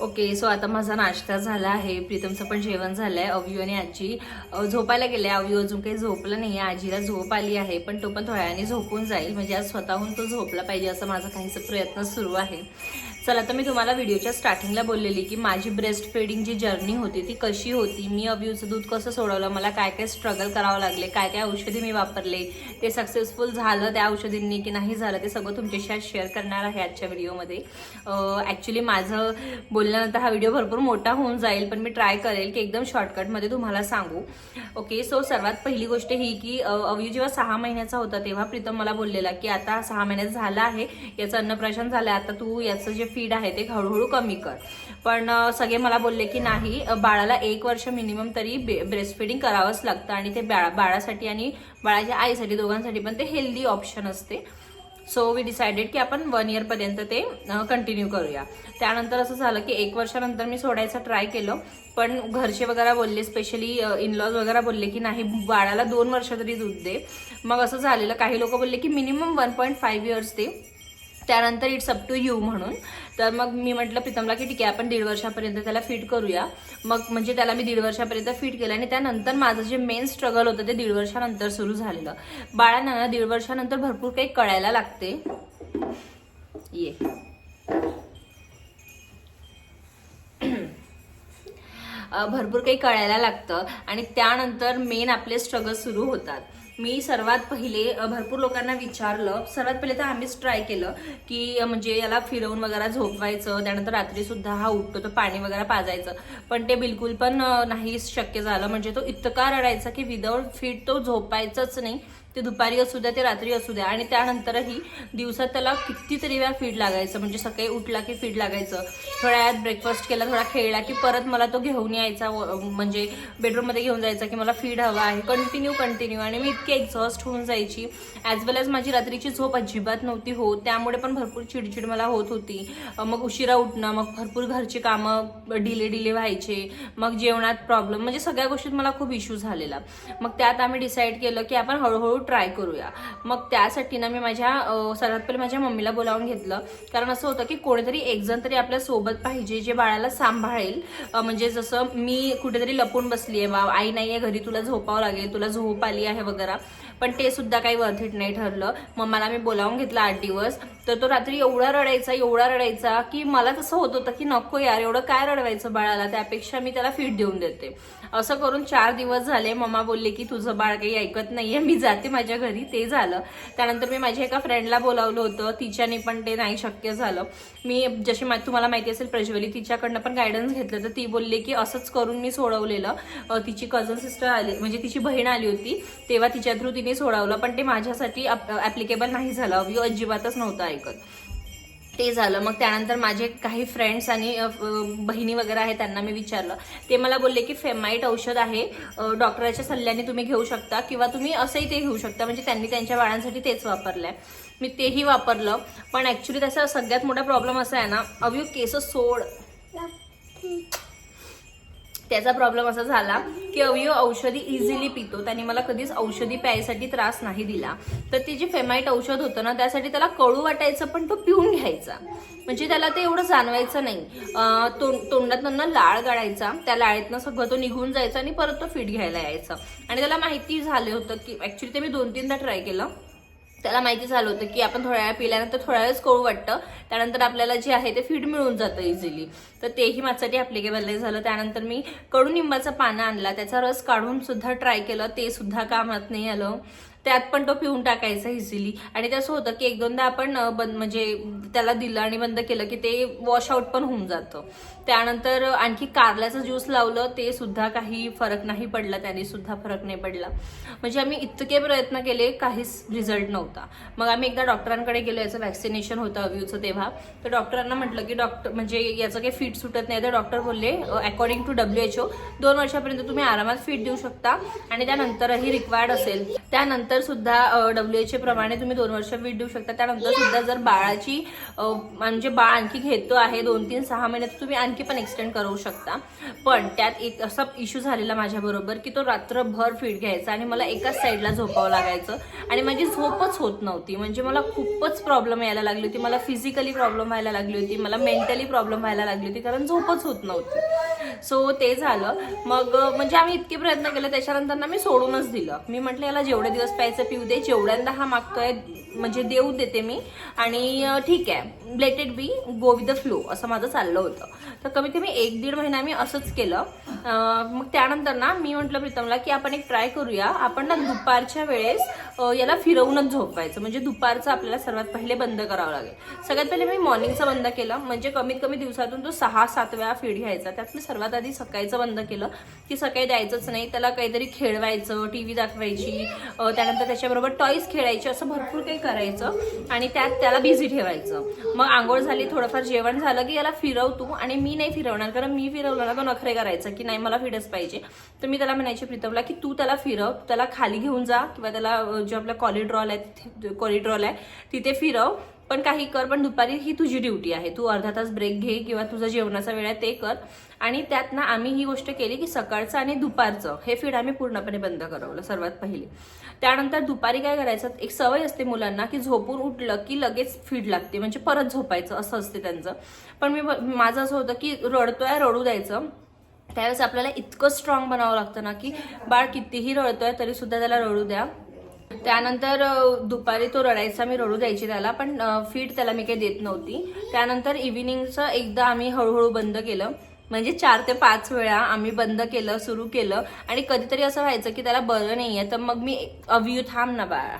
Okay so आता माझा नाश्ता झाला आहे. प्रीतमचं पण जेवण झालंय अवयू आणि आजी. झोपायला गेले. अवयू अजून काही झोपलं नाही आजीला झोप आली आहे पण तो पण थोड्याने झोपून जाईल. म्हणजे आज स्वतःहून तो झोपला पाहिजे असं माझा काहीसा प्रयत्न सुरू आहे. चला तर मी तुम्हाला व्हिडिओच्या स्टार्टिंगला बोललेली की माझी ब्रेस्ट फीडिंग जी जर्नी होती ती कशी होती? मी अवयूचं दूध कसं सोडवलं? मला काय काय स्ट्रगल करावं लागले? काय काय औषधी मी वापरले? ते सक्सेसफुल झालं त्या औषधींनी की नाही झालं? ते सगळं तुमच्याशी आज शेअर करणार आहे आजच्या व्हिडिओमध्ये. ॲक्च्युली माझं बोलल्यानंतर हा व्हिडिओ भरपूर मोठा होऊन जाईल पण मी ट्राय करेल की एकदम शॉर्टकटमध्ये तुम्हाला सांगू. ओके सो सर्वात पहिली गोष्ट ही की अव्यू जेव्हा सहा महिन्याचा होता तेव्हा प्रीतम मला बोललेला की आता सहा महिन्यात झाला आहे याचं अन्नप्राशन झालं आता तू याचं जे फीड आहे ते हळूहळू कमी कर. पण सगळे मला बोलले की नाही बाळाला एक वर्ष मिनिमम तरी ब्रेस्ट फिडिंग करावंच लागतं आणि ते बाळा बाळासाठी आणि बाळाच्या आईसाठी दोघांसाठी पण ते हेल्दी ऑप्शन असते. सो वी डिसाइडेड की आपण वन इयरपर्यंत ते कंटिन्यू करूया. त्यानंतर असं झालं की एक वर्षानंतर मी सोडायचं ट्राय केलं. पण घरचे वगैरे बोलले स्पेशली इनलॉज वगैरे बोलले की नाही बाळाला दोन वर्ष तरी दूध दे. मग असं झालेलं काही लोक बोलले की minimum one point five years दे. त्यानंतर इट्स अप टू यू म्हणून. तर मग मी म्हटलं प्रीतमला की ठीक आहे आपण दीड वर्षापर्यंत त्याला फिट करूया. मग म्हणजे त्याला मी दीड वर्षापर्यंत फिट केलं आणि त्यानंतर माझं जे मेन स्ट्रगल होतं ते दीड वर्षानंतर सुरू झालेलं. बाळांना ना दीड वर्षानंतर भरपूर काही कळायला लागते. ये. भरपूर काही कळायला लागतं आणि त्यानंतर मेन आपले स्ट्रगल सुरू होतात. मी सर्वात पहिले भरपूर लोकांना विचारलं. सर्वात पहिले तर आम्हीच ट्राय केलं की म्हणजे याला फिरवून वगैरे झोपवायचं त्यानंतर रात्रीसुद्धा हा उठतो तर पाणी वगैरे पाजायचं. पण ते बिलकुल पण नाही शक्य झालं. म्हणजे तो इतका रडायचा की विदाऊट फीट तो झोपायचंच नाही. ते दुपारी असू द्या ते रात्री असू द्या. आणि त्यानंतरही दिवसात त्याला कितीतरी वेळा फीड लागायचं. म्हणजे सकाळी उठला की फीड लागायचं. थोड्या वेळात ब्रेकफास्ट केला थोडा खेळला की परत मला तो घेऊन यायचा. म्हणजे बेडरूममध्ये घेऊन जायचा की मला फीड हवा आहे. कंटिन्यू कंटिन्यू आणि मी इतकी एक्झॉस्ट होऊन जायची. ॲज वेल एज माझी रात्रीची झोप अजिबात नव्हती होत. त्यामुळे पण भरपूर चिडचिड मला होत होती. मग उशिरा उठणं मग भरपूर घरची कामं डिले डिले व्हायचे. मग जेवणात प्रॉब्लेम म्हणजे सगळ्या गोष्टीत मला खूप इश्यू झालेला. मग त्यात आम्ही डिसाईड केलं की आपण हळूहळू ट्राय करूया. मग त्यासाठी ना मी माझ्या सर्वात पहिले माझ्या मम्मीला बोलावून घेतलं. कारण असं होतं की कोणीतरी एकजण तरी आपल्यासोबत पाहिजे जे बाळाला सांभाळेल. म्हणजे जसं मी कुठेतरी लपून बसली आहे बा आई नाही आहे घरी तुला झोपावं लागेल तुला झोप आली आहे वगैरे. पण ते सुद्धा काही वर्धित नाही ठरलं. मग मला मी बोलावून घेतलं आठ दिवस. तर तो रात्री एवढा रडायचा एवढा रडायचा की मला तसं होत होतं की नको यार एवढं काय रडवायचं बाळाला? त्यापेक्षा मी त्याला फीड देऊन देते. असं करून चार दिवस झाले. मम्मा बोलले की तुझं बाळ काही ऐकत नाहीये मी जाते माझ्या घरी ते झालं. त्यानंतर मी माझ्या एका फ्रेंडला बोलावलं होतं. तिच्याने पण ते नाही शक्य झालं. मी जशी मा- तुम्हाला माहिती असेल प्रज्वली तिच्याकडनं पण गायडन्स घेतलं. तर ती बोलली की असंच करून मी सोडवलेलं. तिची कझन सिस्टर आली म्हणजे तिची बहीण आली होती. तेव्हा तिच्या थ्रू तिने सोडवलं. पण ते माझ्यासाठी ऍप्लिकेबल नाही झालं. अजिबातच नव्हतं ऐकत. ते झालं. मग त्यानंतर माझे काही फ्रेंड्स आणि बहिणी वगैरे आहेत त्यांना मी विचारलं. ते मला बोलले की फेमाईट औषध आहे. डॉक्टराच्या सल्ल्याने तुम्ही घेऊ शकता किंवा तुम्ही असंही ते घेऊ शकता. म्हणजे त्यांनी त्यांच्या बाळांसाठी तेच वापरलंय. मी तेही वापरलं. पण ॲक्च्युली त्याचा सगळ्यात मोठा प्रॉब्लेम असा आहे ना अव्यू केस सोड. त्याचा प्रॉब्लेम असा झाला की अवयव औषधी इझिली पितो. त्याने मला कधीच औषधी प्यायसाठी त्रास नाही दिला. तर ते जे फेमाईट औषध होतं ना त्यासाठी त्याला कळू वाटायचं पण तो पिऊन घ्यायचा. म्हणजे त्याला ते एवढं जाणवायचं नाही. तोंड तोंडातनं ना लाळ गाळायचा त्या लाळेतनं सगळं तो निघून जायचा आणि परत तो फिट घ्यायला यायचा. आणि त्याला माहिती झालं होतं की ऍक्च्युली ते मी दोन तीनदा ट्राय केलं. त्याला माहिती झालं होतं की आपण थोड्या वेळा पिल्यानंतर थोड्या वेळेस कळू वाटतं. त्यानंतर आपल्याला जे आहे ते फीड मिळून जातं इझिली तर तेही माझ्यासाठी ॲप्लिकेबल नाही झालं. त्यानंतर मी कडुनिंबाचा पानं आणला. त्याचा रस काढून सुद्धा ट्राय केलं. ते सुद्धा कामात नाही आलं. त्यात पण तो पिऊन टाकायचा इझिली आणि त्याचं होतं की एक दोनदा आपण बंद म्हणजे त्याला दिलं आणि बंद केलं की ते वॉश आउट पण होऊन जातं. त्यानंतर आणखी कारल्याचं ज्यूस लावलं ते सुद्धा काही फरक नाही पडला त्याने सुद्धा फरक नाही पडला. म्हणजे आम्ही इतके प्रयत्न केले काहीच रिझल्ट नव्हता. मग आम्ही एकदा डॉक्टरांकडे गेलो याचं वॅक्सिनेशन होतं अव्यूचं तेव्हा. तर डॉक्टरांना म्हटलं की डॉक्टर म्हणजे याचं काही फीट सुटत नाही. तर डॉक्टर बोलले according to W H O दोन वर्षापर्यंत तुम्ही आरामात फीट देऊ शकता आणि त्यानंतरही रिक्वायर्ड असेल. त्यानंतर सुद्धा डब्ल्यू एच प्रमाणे तुम्ही दोन वर्ष फीट देऊ शकता. त्यानंतर सुद्धा जर बाळाची म्हणजे बाळ आणखी घेतो आहे दोन तीन सहा महिन्यात तुम्ही आणखी पण एक्सटेंड करू शकता. पण त्यात एक असा इश्यू झालेला माझ्याबरोबर की तो रात्रभर फीड घ्यायचा आणि मला एकाच साईडला झोपावं लागायचं. आणि माझी झोपच होत नव्हती. म्हणजे मला खूपच प्रॉब्लेम यायला लागली होती. मला फिजिकली प्रॉब्लेम व्हायला लागली होती. मला मेंटली प्रॉब्लेम व्हायला लागली होती. कारण झोपच होत नव्हती. सो ते झालं. मग म्हणजे आम्ही इतके प्रयत्न केले. त्याच्यानंतर ना मी सोडूनच दिलं. मी म्हटलं याला जेवढे दिवस प्यायचं पिऊ दे. जेवढ्यांदा हा मागतोय म्हणजे देऊ देते मी. आणि ठीक आहे. Let it be go with the flow असं माझं चाललं होतं. तर कमीत कमी एक दीड महिना मी असंच केलं. मग त्यानंतर ना मी म्हटलं प्रीतमला की आपण एक ट्राय करूया. आपण ना दुपारच्या वेळेस याला फिरवूनच झोपवायचं. म्हणजे दुपारचं आपल्याला सर्वात पहिले बंद करावं लागेल. सगळ्यात पहिले मी मॉर्निंगचं बंद केलं. म्हणजे कमीत कमी दिवसातून तो सहा सात वेळा फीड घ्यायचा. त्यात मी सर्वात आधी सकाळीचं बंद केलं की सकाळी द्यायचंच नाही. त्याला काहीतरी खेळवायचं टी व्ही दाखवायची. त्यानंतर त्याच्याबरोबर टॉईस खेळायची. असं भरपूर काही करायचं आणि त्यात त्याला बिझी ठेवायचं. मग आंघोळ झाली थोडंफार जेवण झालं की याला फिरव तू आणि मी नाही फिरवणार कारण मी फिरवलं ना तो नखरे करायचा की नाही मला फिरच पाहिजे. तर मी त्याला म्हणायचे प्रीतमला की तू त्याला फिरव त्याला खाली घेऊन जा किंवा त्याला जो आपला कॉलिड्रॉल आहे तिथे कॉरिड्रॉल आहे तिथे फिरव. पण काही कर पण दुपारी ही तुझी ड्युटी आहे. तू अर्धा तास ब्रेक घे किंवा तुझा जेवणाचा वेळ आहे ते कर. आणि त्यात ना आम्ही ही गोष्ट केली की सकाळचं आणि दुपारचं हे फीड आम्ही पूर्णपणे बंद करवलं सर्वात पहिले. त्यानंतर दुपारी काय करायचं एक सवय असते मुलांना की झोपून उठलं की लगेच फीड लागते म्हणजे परत झोपायचं असं असते त्यांचं. पण मी माझं असं होतं की रडतोय रडू द्यायचं. त्यावेळेस आपल्याला इतकं स्ट्रॉंग बनावं लागतं ना की बाळ कितीही रडतोय तरी सुद्धा त्याला रडू द्या. त्यानंतर दुपारी तो रडायचा मी रडू द्यायची त्याला पण फीड त्याला मी काही देत नव्हती. त्यानंतर इव्हिनिंगचं एकदा आम्ही हळूहळू बंद केलं. म्हणजे चार ते पाच वेळा आम्ही बंद केलं सुरू केलं. आणि कधीतरी असं व्हायचं की त्याला बरं नाहीये तर मग मी अव्यू थांब ना बाळा.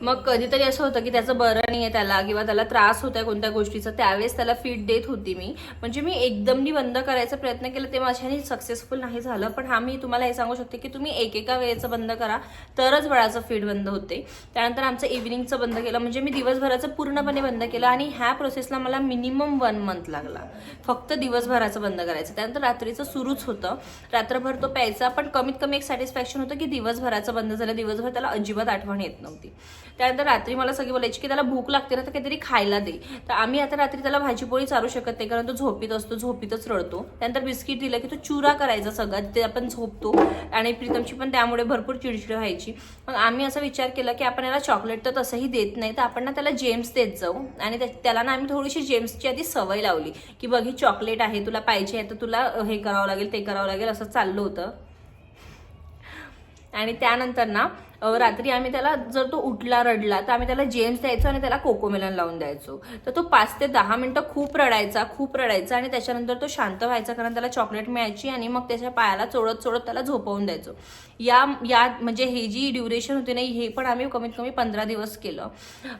मग कधीतरी असं होतं की त्याचं बरं नाही आहे त्याला किंवा त्याला त्रास होता कोणत्या गोष्टीचा त्यावेळेस त्याला फीड देत होती मी. म्हणजे मी एकदमनी बंद करायचा प्रयत्न केला ते माझ्याने सक्सेसफुल नाही झालं. पण हा मी तुम्हाला हे सांगू शकते की तुम्ही एकेका वेळेचं बंद करा तरच बाळाचं फीड बंद होते. त्यानंतर आमचं इव्हिनिंगचं बंद केलं. म्हणजे मी दिवसभराचं पूर्णपणे बंद केलं आणि ह्या प्रोसेसला मला मिनिमम वन मंथ लागला. फक्त दिवसभराचं बंद करायचं. त्यानंतर रात्रीचं सुरूच होतं. रात्रभर तो प्यायचा पण कमीत कमी एक सॅटिस्फॅक्शन होतं की दिवसभराचं बंद झालं. दिवसभर त्याला अजिबात आठवण येत नव्हती. त्यानंतर रात्री मला सगळी बोलायची की त्याला भूक लागते ना तर काहीतरी खायला दे. तर आम्ही आता रात्री त्याला भाजीपोळी चालू शकत नाही कारण तो झोपीत असतो झोपीतच रडतो. त्यानंतर बिस्किट दिलं की तो चुरा करायचा सगळं ते आपण झोपतो. आणि प्रीतमची पण त्यामुळे भरपूर चिडचिड व्हायची. मग आम्ही असा विचार केला की आपण याला चॉकलेट तर तसंही देत नाही तर आपण ना त्याला जेम्स देत जाऊ. आणि त्या- त्याला ना आम्ही थोडीशी जेम्सची आधी सवय लावली की बघ ही चॉकलेट आहे तुला पाहिजे आहे तर तुला हे करावं लागेल ते करावं लागेल असं चाललं होतं. आणि त्यानंतर ना रात्री आम्ही त्याला जर तो उठला रडला तर आम्ही त्याला जेम्स द्यायचो आणि त्याला कोकोमेलन लावून द्यायचो. तर तो पाच ते दहा मिनटं खूप रडायचा खूप रडायचा आणि त्याच्यानंतर तो शांत व्हायचा कारण त्याला चॉकलेट मिळायची आणि मग त्याच्या पायाला चोळत चोळत त्याला झोपवून द्यायचो. या या म्हणजे हे जी ड्युरेशन होती ना हे पण आम्ही कमीत कमी पंधरा दिवस केलं.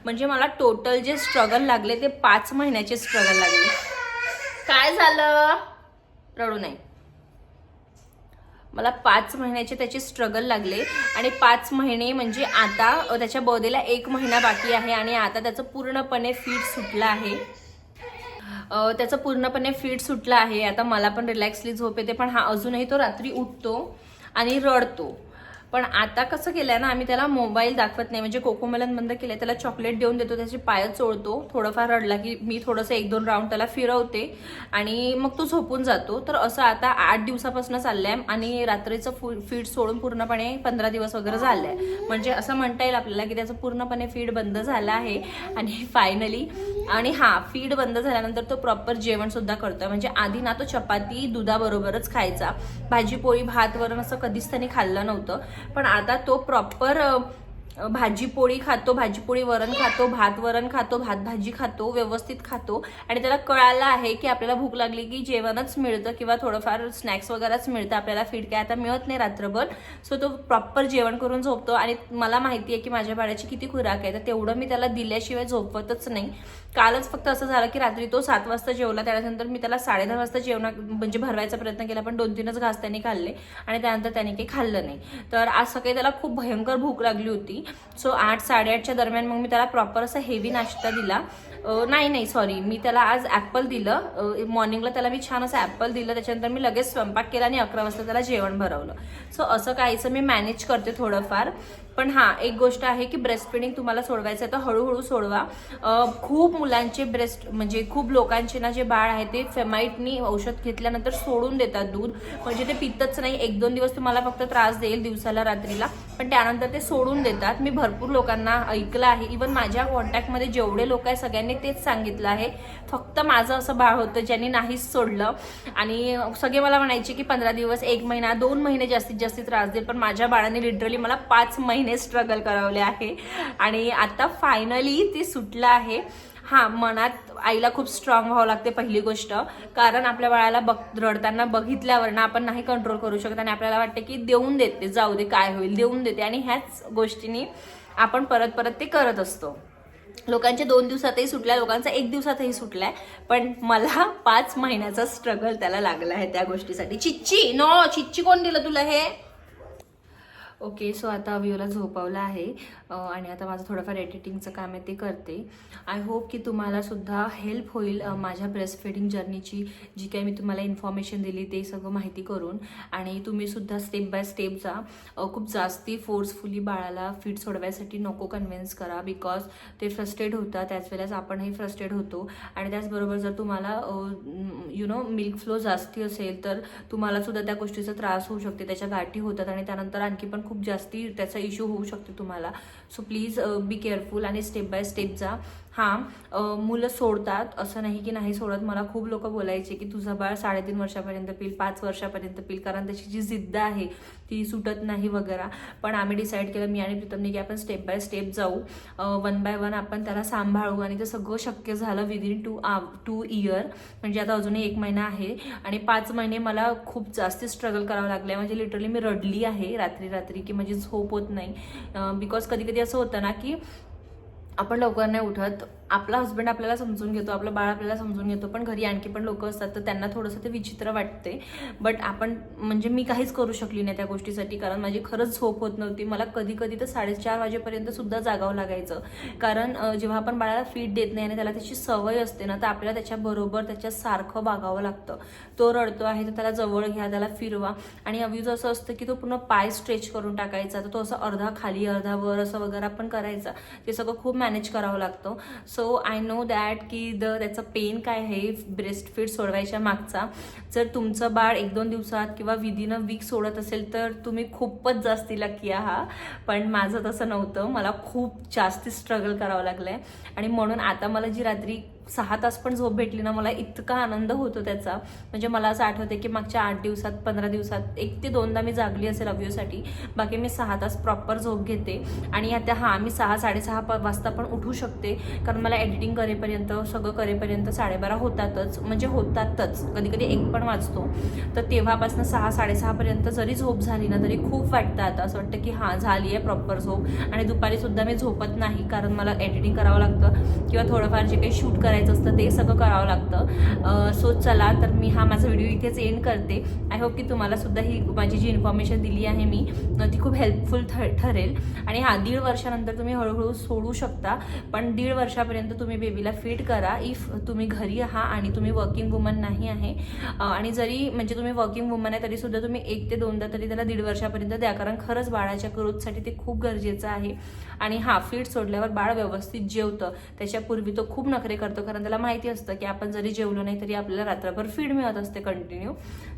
म्हणजे मला टोटल जे स्ट्रगल लागले ते पाच महिन्याचे स्ट्रगल लागले. काय झालं? रडू नाही मला पाच महिन्याचे त्याचे स्ट्रगल लागले. आणि पाच महिने म्हणजे आता त्याच्या बर्थडेला एक महिना बाकी आहे आणि आता त्याचं पूर्णपणे फीट सुटलं आहे. त्याचं पूर्णपणे फीट सुटलं आहे. आता मला पण रिलॅक्सली झोप येते पण हा अजूनही तो रात्री उठतो आणि रडतो. पण आता कसं केलंय ना आम्ही त्याला मोबाईल दाखवत नाही. म्हणजे कोकोमलन बंद केलंय त्याला चॉकलेट देऊन देतो त्याचे पाय चोळतो. थोडंफार रडला की मी थोडंसं एक दोन राऊंड त्याला फिरवते. आणि मग तो झोपून जातो. तर असं आता आठ दिवसापासून चाललंय आणि रात्रीचं फुल फीड सोडून पूर्णपणे पंधरा दिवस वगैरे झालंय. म्हणजे असं म्हणता येईल आपल्याला की त्याचं पूर्णपणे फीड बंद झालं आहे. आणि फायनली आणि हा फीड बंद झाल्यानंतर तो प्रॉपर जेवण सुद्धा करतोय. म्हणजे आधी ना तो चपाती दुधाबरोबरच खायचा. भाजी पोळी भात वरण असं कधीच त्याने खाल्लं नव्हतं. पण आता तो प्रॉपर भाजी पोळी खातो भाजी पोळी वरण खातो भात वरण खातो भात भाजी खातो व्यवस्थित खातो. आणि त्याला कळालं आहे की आपल्याला भूक लागली की जेवणच मिळतं किंवा थोडंफार स्नॅक्स वगैरेच मिळतं आपल्याला फीड काय आता मिळत नाही रात्रभर. सो तो प्रॉपर जेवण करून झोपतो. आणि मला माहिती आहे की माझ्या बाळाची किती खुराक आहे तर तेवढं मी त्याला दिल्याशिवाय झोपवतच नाही. कालच फक्त असं झालं की रात्री तो सात वाजता जेवला त्यानंतर मी त्याला साडेदहा वाजता जेवणा म्हणजे भरवायचा प्रयत्न केला पण दोन तीनच घास त्यांनी खाल्ले आणि त्यानंतर त्याने काही खाल्लं नाही. तर आज सकाळी त्याला खूप भयंकर भूक लागली होती. सो आठ साडेआठच्या दरम्यान मग मी त्याला प्रॉपर असा हेवी नाश्ता दिला. नाही नाही सॉरी मी त्याला आज ॲपल दिलं. मॉर्निंगला त्याला मी छान असं ॲपल दिलं. त्याच्यानंतर मी लगेच स्वयंपाक केला आणि अकरा वाजता त्याला जेवण भरवलं. सो असं काहीचं मी मॅनेज करते थोडंफार. पण हां एक गोष्ट आहे की ब्रेस्ट फिडिंग तुम्हाला सोडवायचं आहे तर हळूहळू सोडवा. खूप मुलांचे ब्रेस्ट म्हणजे खूप लोकांचे ना जे बाळ आहे ते फेमाईटनी औषध घेतल्यानंतर सोडून देतात दूध. म्हणजे ते पितच नाही. एक दोन दिवस तुम्हाला फक्त त्रास देईल दिवसाला रात्रीला. पण त्यानंतर ते सोडून देतात. मी भरपूर लोकांना ऐकलं आहे. इवन माझ्या कॉन्टॅक्टमध्ये जेवढे लोक आहे सगळ्यांनी तेच सांगितलं आहे. फक्त माझं असं बाळ होतं ज्यांनी नाहीच सोडलं. आणि सगळे मला म्हणायचे की पंधरा दिवस एक महिना दोन महिने जास्तीत जास्त त्रास देईल पण माझ्या बाळाने लिटरली मला पाच महिने स्ट्रगल करावले आहे. आणि आता फायनली ते सुटलं आहे. हां मनात आईला खूप स्ट्रॉंग व्हावं लागते पहिली गोष्ट. कारण आपल्या बाळाला बघ रडताना बघितल्यावर ना आपण नाही कंट्रोल करू शकत आणि आपल्याला वाटते की देऊन देते जाऊ दे काय होईल देऊन देते. आणि ह्याच गोष्टींनी आपण परत परत ते करत असतो. लोकांच्या दोन दिवसातही सुटल्या लोकांचा एक दिवसातही सुटलाय पण मला पाच महिन्याचा स्ट्रगल त्याला लागला आहे त्या गोष्टीसाठी. चिच्ची नो चिच्ची कोण दिलं तुला हे? ओके सो आता अविओला झोपवलं आहे. आणि आता माझं थोडंफार एडिटिंगचं काम आहे ते करते. आय होप की तुम्हाला सुद्धा हेल्प होईल माझ्या ब्रेस्ट फिडिंग जर्नीची जी काही मी तुम्हाला इन्फॉर्मेशन दिली ते सगळं माहिती करून. आणि तुम्ही सुद्धा स्टेप बाय स्टेप जा. खूप जास्ती फोर्सफुली बाळाला फिट सोडवायसाठी नको कन्व्हिन्स करा बिकॉज ते फ्रस्ट्रेट होतात. त्याच वेळेस आपणही फ्रस्ट्रेट होतो. आणि त्याचबरोबर जर तुम्हाला यु नो मिल्क फ्लो जास्ती असेल तर तुम्हाला सुद्धा त्या गोष्टीचा त्रास होऊ शकते. त्याच्या गाठी होतात आणि त्यानंतर आणखी पण खूप जास्ती त्याचा इश्यू होऊ शकते तुम्हाला. सो प्लीज बी केअरफुल आणि स्टेप बाय स्टेप जा. हां मुलं सोडतात असं नाही की नाही सोडत. मला खूप लोक बोलायचे की तुझं बाळ साडेतीन वर्षापर्यंत पिल पाच वर्षापर्यंत पिल कारण त्याची जी जिद्द आहे ती सुटत नाही वगैरे. पण आम्ही डिसाईड केलं मी आणि प्रीतमने की आपण स्टेप बाय स्टेप जाऊ. वन बाय वन आपण त्याला सांभाळू आणि ते सगळं शक्य झालं विदिन टू टू इयर म्हणजे आता अजूनही एक महिना आहे आणि पाच महिने मला खूप जास्त स्ट्रगल करावं लागलं म्हणजे लिटरली मी रडली आहे रात्री रात्री की म्हणजे झोप होत नाही. बिकॉज कधी कधी असं होतं ना की आपण लवकर नाही उठत. आपला हस्बंड आपल्याला समजून घेतो आपलं बाळ आपल्याला समजून घेतो पण घरी आणखी पण लोक असतात तर त्यांना थोडंसं ते विचित्र वाटते. बट आपण म्हणजे मी काहीच करू शकली नाही त्या गोष्टीसाठी कारण माझी खरंच झोप होत नव्हती. मला कधी कधी तर साडेचार वाजेपर्यंत सुद्धा जागावं लागायचं. कारण जेव्हा आपण बाळाला फीड देत नाही आणि त्याला त्याची सवय असते ना तर आपल्याला त्याच्याबरोबर त्याच्या सारखं वागावं लागतं. तो रडतो आहे तर त्याला जवळ घ्या त्याला फिरवा. आणि अव्यूज असं असतं की तो पूर्ण पाय स्ट्रेच करून टाकायचा तर तो असं अर्धा खाली अर्धा वर असं वगैरे आपण करायचा. ते सगळं खूप मॅनेज करावं लागतं. सो आय नो दॅट की द त्याचं पेन काय आहे ब्रेस्ट फीड सोडवायच्या मागचा. जर तुमचं बाळ एक दोन दिवसात किंवा विदिन अ वीक सोडत असेल तर तुम्ही खूपच जास्ती लकी आहात. पण माझं तसं नव्हतं. मला खूप जास्ती स्ट्रगल करावं लागलं आहे आणि म्हणून आता मला जी रात्री सहा तास पण झोप भेटली ना मला इतका आनंद होतो त्याचा. म्हणजे मला असं आठवते की मागच्या आठ दिवसात पंधरा दिवसात एक ते दोनदा मी जागली असेल अव्ह्यूसाठी बाकी मी सहा तास प्रॉपर झोप घेते. आणि आता हां मी सहा साडेसहा प- वाजता पण उठू शकते. कारण मला एडिटिंग करेपर्यंत सगळं करेपर्यंत साडेबारा होतातच. म्हणजे होतातच. कधी कधी एक पण वाजतो. तर तेव्हापासून सहा साडेसहापर्यंत जरी झोप झाली ना तरी खूप वाटतं आता. असं वाटतं की हां झाली आहे प्रॉपर झोप. आणि दुपारीसुद्धा मी झोपत नाही कारण मला एडिटिंग करावं लागतं. किंवा थोडंफार जे काही शूट करायचं करायचं असतं ते सगळं करावं लागतं. सो चला तर मी हा माझा व्हिडिओ इथेच एंड करते. आय होप की तुम्हाला सुद्धा ही माझी जी इन्फॉर्मेशन दिली आहे मी ती खूप हेल्पफुल ठरेल. आणि हा दीड वर्षानंतर तुम्ही हळूहळू सोडू शकता पण दीड वर्षापर्यंत तुम्ही बेबीला फिट करा. इफ तुम्ही घरी आहात आणि तुम्ही वर्किंग वुमन नाही आहे आणि जरी म्हणजे तुम्ही वर्किंग वुमन आहे तरी सुद्धा तुम्ही एक ते दोनदा तरी त्याला दीड वर्षापर्यंत द्या. कारण खरंच बाळाच्या ग्रोथसाठी ते खूप गरजेचं आहे. आणि हा फीड सोडल्यावर बाळ व्यवस्थित जेवतं. त्याच्यापूर्वी तो खूप नखरे करतो कारण त्याला माहिती असतं की आपण जरी जेवलो नाही तरी आपल्याला रात्रभर फीड मिळत असते कंटिन्यू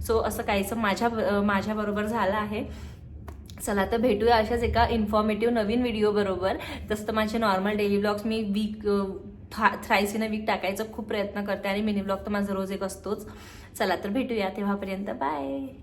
सो असं काहीचं माझ्या माझ्याबरोबर झालं आहे. चला तर भेटूया अशाच एका इन्फॉर्मेटिव्ह नवीन व्हिडिओबरोबर जसं तसं तर माझे normal daily blogs me week thrice in a week टाकायचा खूप प्रयत्न करते आणि मिनी ब्लॉग तर माझा रोज एक असतोच. चला तर भेटूया तेव्हापर्यंत. बाय